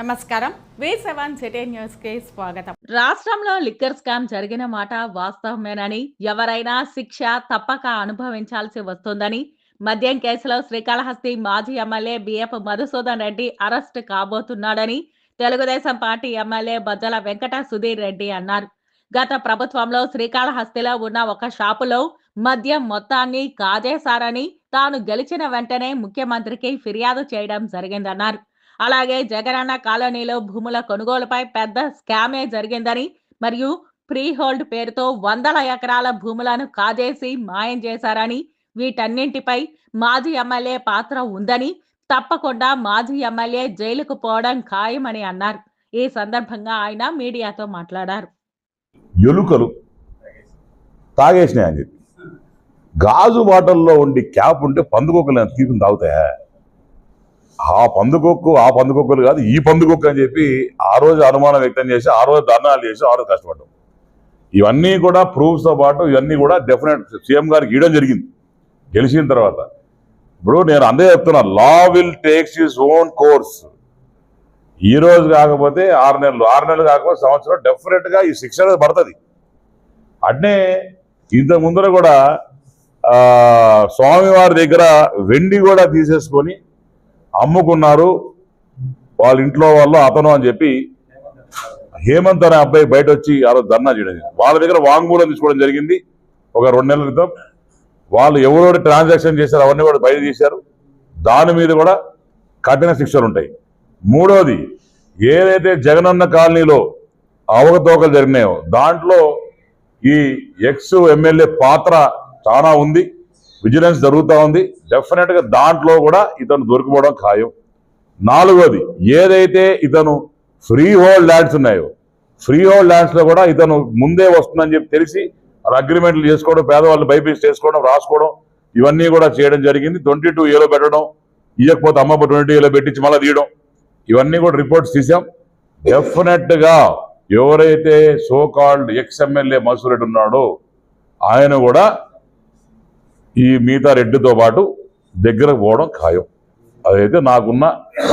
నమస్కారం. Way seven city న్యూస్కి స్వాగతం. రాష్ట్రంలో లిక్కర్ స్కామ్ జరిగిన మాట వాస్తవమేనని ఎవరైనా శిక్ష తప్పక అనుభవించాల్సి వస్తుందని మద్యం కేసులో శ్రీకాళహస్తి మాజీ MLA BF Madhusudan Reddy arrest కాబోతున్నాడని Telugu Desam party MLA Bajjala Venkata Sudheer Reddy అన్నారు. గత ప్రభుత్వంలో శ్రీకాళహస్తిలో ఉన్న ఒక షాపులో మద్యం మొత్తాన్ని కాజేశారని తాను గెలిచిన వెంటనే ముఖ్యమంత్రికి ఫిర్యాదు చేయడం జరిగిందన్నారు. అలాగే జగనన్న కాలనీలో భూముల కొనుగోలుపై పెద్ద స్కామే జరిగిందని మరియు ప్రీ హోల్డ్ పేరుతో వందల ఎకరాల భూములను కాజేసి మాయం చేశారని వీటన్నింటిపై మాజీ ఎమ్మెల్యే పాత్ర ఉందని తప్పకుండా మాజీ ఎమ్మెల్యే జైలుకు పోవడం ఖాయమని అన్నారు. ఈ సందర్భంగా ఆయన మీడియాతో మాట్లాడారు. ఎలుకలు తాగేసినాయని గాజు బాటల్లో ఉండి క్యాప్ ఉంటే పందుకోకలేని తీసుకుని తాగుతాయా? ఆ పందుకొక్కు ఆ పందుకొక్కులు కాదు ఈ పందుకొక్కు అని చెప్పి ఆ రోజు అనుమానం వ్యక్తం చేసి ఆ రోజు ధర్నాలు చేసి ఆ రోజు కష్టపడ్డాం. ఇవన్నీ కూడా ప్రూఫ్స్తో పాటు ఇవన్నీ కూడా డెఫినెట్ సీఎం గారికి ఇవ్వడం జరిగింది. గెలిచిన తర్వాత. ఇప్పుడు నేను అందే చెప్తున్నా law will takes his own course ఈ రోజు కాకపోతే ఆరు నెలలు ఆరు నెలలు కాకపోతే సంవత్సరం డెఫినెట్గా ఈ శిక్ష అనేది పడుతుంది. అట్నే ఇంత ముందర కూడా స్వామివారి దగ్గర వెండి కూడా తీసేసుకొని అమ్ముకున్నారు. వాళ్ళ ఇంట్లో వాళ్ళు అతను అని చెప్పి హేమంత్ అనే అబ్బాయి బయట వచ్చి ఆ రోజు ధర్నా చేయడం. వాళ్ళ దగ్గర వాంగ్మూలం తీసుకోవడం జరిగింది. ఒక రెండు నెలల క్రితం. వాళ్ళు ఎవరెవరు ట్రాన్సాక్షన్ చేశారు అవన్నీ కూడా బయట తీశారు. దాని మీద కూడా కఠిన శిక్షలు ఉంటాయి. మూడోది ఏదైతే జగనన్న కాలనీలో అవకతవకలు జరిగినాయో దాంట్లో ఈ ఎక్స్ ఎమ్మెల్యే పాత్ర చాలా ఉంది. విజిలెన్స్ జరుగుతూ ఉంది. డెఫినెట్గా దాంట్లో కూడా ఇతను దొరికిపోవడం ఖాయం. నాలుగోది ఏదైతే ఇతను ఫ్రీ హోల్డ్ ల్యాండ్స్ ఉన్నాయో ఫ్రీ హోల్డ్ ల్యాండ్స్లో కూడా ఇతను ముందే వస్తుందని చెప్పి తెలిసి అగ్రిమెంట్లు చేసుకోవడం పేదవాళ్ళు బైపీస్ చేసుకోవడం రాసుకోవడం ఇవన్నీ కూడా చేయడం జరిగింది. ట్వంటీ టూ ఏలో పెట్టడం ఇవ్వకపోతే అమ్మ ట్వంటీ ఏలో పెట్టించి మళ్ళీ తీయడం ఇవన్నీ కూడా రిపోర్ట్స్ తీసాం డెఫినెట్గా ఎవరైతే సో కాల్డ్ ఎక్స్ ఎమ్మెల్యే మసూర్ ఉన్నాడో ఆయన కూడా ఈ మిగతా రెడ్డితో పాటు దగ్గరకు పోవడం ఖాయం. అదైతే నాకున్న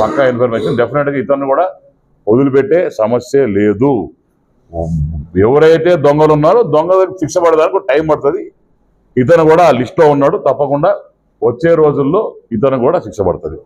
పక్కా ఇన్ఫర్మేషన్ డెఫినెట్గా ఇతను కూడా వదిలిపెట్టే సమస్య లేదు. ఎవరైతే దొంగలు ఉన్నారో దొంగ శిక్ష పడడానికి టైం పడుతుంది. ఇతను కూడా ఆ లిస్ట్లో ఉన్నాడు. తప్పకుండా వచ్చే రోజుల్లో ఇతను కూడా శిక్ష పడుతుంది.